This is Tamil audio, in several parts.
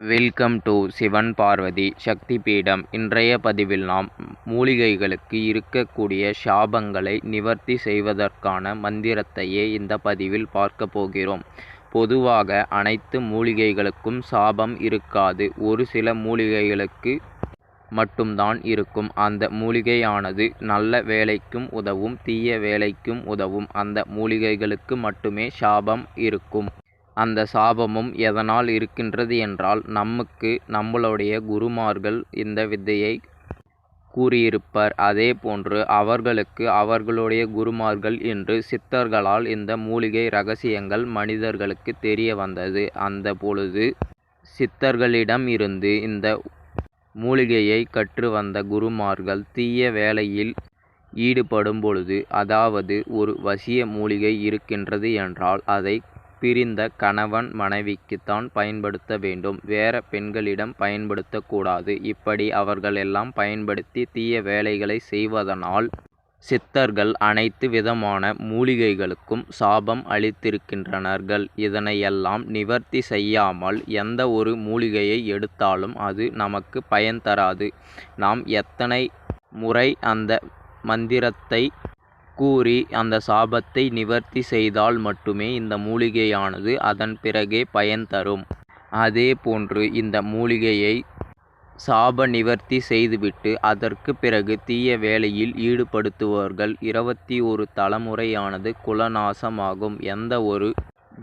வெல்கம் டு சிவன் பார்வதி சக்தி பீடம் இன்றைய பதிவில் நாம் மூலிகைகளுக்கு இருக்கக்கூடிய சாபங்களை நிவர்த்தி செய்வதற்கான மந்திரத்தையே இந்த பதிவில் பார்க்க போகிறோம். பொதுவாக அனைத்து மூலிகைகளுக்கும் சாபம் இருக்காது. ஒரு சில மூலிகைகளுக்கு மட்டும்தான் இருக்கும். அந்த மூலிகையானது நல்ல வேலைக்கும் உதவும் தீய வேலைக்கும் உதவும். அந்த மூலிகைகளுக்கு மட்டுமே சாபம் இருக்கும். அந்த சாபமும் எதனால் இருக்கின்றது என்றால் நமக்கு நம்மளுடைய குருமார்கள் இந்த வித்தையை கூறியிருப்பர். அதே போன்று அவர்களுக்கு அவர்களுடைய குருமார்கள் என்று சித்தர்களால் இந்த மூலிகை ரகசியங்கள் மனிதர்களுக்கு தெரிய வந்தது. அந்த பொழுது சித்தர்களிடம் இருந்து இந்த மூலிகையை கற்று வந்த குருமார்கள் தீய வேலையில் ஈடுபடும் பொழுது அதாவது ஒரு வசிய மூலிகை இருக்கின்றது என்றால் அதை பிரிந்த கணவன் மனைவிக்குத்தான் பயன்படுத்த வேண்டும். வேற பெண்களிடம் பயன்படுத்தக்கூடாது. இப்படி அவர்கள் எல்லாம் பயன்படுத்தி தீய வேலைகளை செய்வதனால் சித்தர்கள் அனைத்து விதமான மூலிகைகளுக்கும் சாபம் அளித்திருக்கின்றனர்கள். இதனையெல்லாம் நிவர்த்தி செய்யாமல் எந்த ஒரு மூலிகையை எடுத்தாலும் அது நமக்கு பயன் தராது. நாம் எத்தனை முறை அந்த மந்திரத்தை கூறி அந்த சாபத்தை நிவர்த்தி செய்தால் மட்டுமே இந்த மூலிகையானது அதன் பிறகே பயன் தரும். அதே போன்று இந்த மூலிகையை சாப நிவர்த்தி செய்துவிட்டு அதற்கு பிறகு தீய வேலையில் ஈடுபடுத்துபவர்கள் இருபத்தி ஒரு தலைமுறையானது குலநாசமாகும். எந்த ஒரு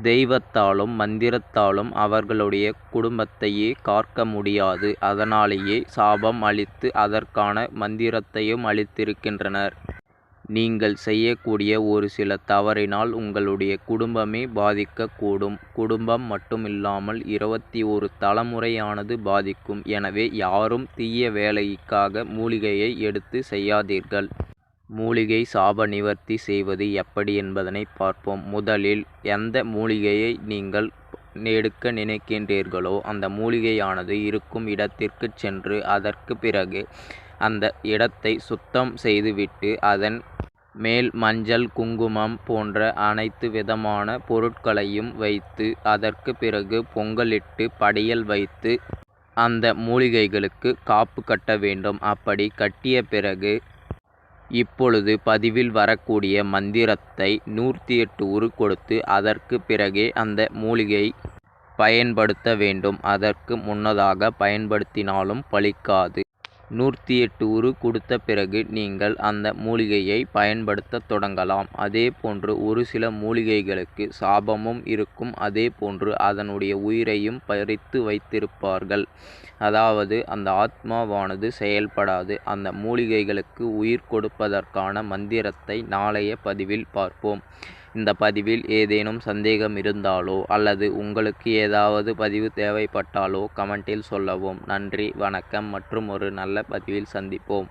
தெய்வத்தாலும் மந்திரத்தாலும் அவர்களுடைய குடும்பத்தையே காக்க முடியாது. அதனாலேயே சாபம் அளித்து அதற்கான மந்திரத்தையும் அளித்திருக்கின்றனர். நீங்கள் செய்யக்கூடிய ஒரு சில தவறினால் உங்களுடைய குடும்பமே பாதிக்கக்கூடும். குடும்பம் மட்டுமில்லாமல் இருபத்தி ஒரு தலைமுறையானது பாதிக்கும். எனவே யாரும் தீய வேலைக்காக மூலிகையை எடுத்து செய்யாதீர்கள். மூலிகை சாப நிவர்த்தி செய்வது எப்படி என்பதனை பார்ப்போம். முதலில் எந்த மூலிகையை நீங்கள் எடுக்க நினைக்கின்றீர்களோ அந்த மூலிகையானது இருக்கும் இடத்திற்கு சென்று அதற்கு பிறகு அந்த இடத்தை சுத்தம் செய்துவிட்டு அதன் மேல் மஞ்சள் குங்குமம் போன்ற அனைத்து விதமான பொருட்களையும் வைத்து அதற்கு பிறகு பொங்கலிட்டு படையல் வைத்து அந்த மூலிகைகளுக்கு காப்பு கட்ட வேண்டும். அப்படி கட்டிய பிறகு இப்பொழுது பதிவில் வரக்கூடிய மந்திரத்தை நூற்றி எட்டு உரு கொடுத்து அதற்கு பிறகே அந்த மூலிகை பயன்படுத்த வேண்டும். அதற்கு முன்னதாக பயன்படுத்தினாலும் பலிக்காது நூற்றி எட்டு உரு கொடுத்த பிறகு நீங்கள் அந்த மூலிகையை பயன்படுத்த தொடங்கலாம். அதே போன்று ஒரு சில மூலிகைகளுக்கு சாபமும் இருக்கும். அதே போன்று அதனுடைய உயிரையும் பறித்து வைத்திருப்பார்கள். அதாவது அந்த ஆத்மாவானது செயல்படாது. அந்த மூலிகைகளுக்கு உயிர் கொடுப்பதற்கான மந்திரத்தை நாளைய பதிவில் பார்ப்போம். இந்த பதிவில் ஏதேனும் சந்தேகம் இருந்தாலோ அல்லது உங்களுக்கு ஏதாவது பதிவு தேவைப்பட்டாலோ கமெண்டில் சொல்லவும். நன்றி வணக்கம் மற்றும் ஒரு நல்ல பதிவில் சந்திப்போம்.